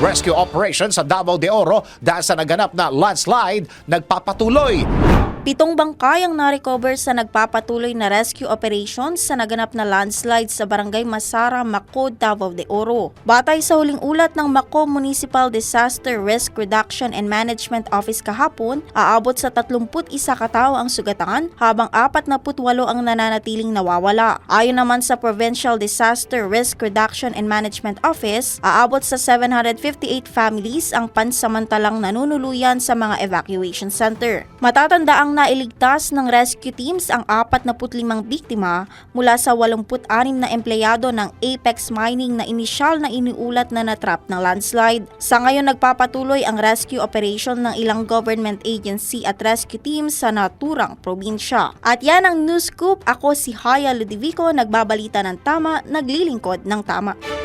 Rescue operation sa Davao de Oro dahil sa naganap na landslide nagpapatuloy. Pitong bangkay ang na-recover sa nagpapatuloy na rescue operations sa naganap na landslide sa barangay Masara, Mako, Davao de Oro. Batay sa huling ulat ng Mako Municipal Disaster Risk Reduction and Management Office kahapon, aabot sa 31 katao ang sugatan habang 48 ang nananatiling nawawala. Ayon naman sa Provincial Disaster Risk Reduction and Management Office, aabot sa 758 families ang pansamantalang nanunuluyan sa mga evacuation center. Matatanda ang nailigtas ng rescue teams ang 45 biktima mula sa 86 na empleyado ng Apex Mining na inisyal na iniulat na natrap ng landslide. Sa ngayon nagpapatuloy ang rescue operation ng ilang government agency at rescue teams sa naturang probinsya. At yan ang news scoop. Ako si Haya Ludivico, nagbabalita ng tama, naglilingkod ng tama.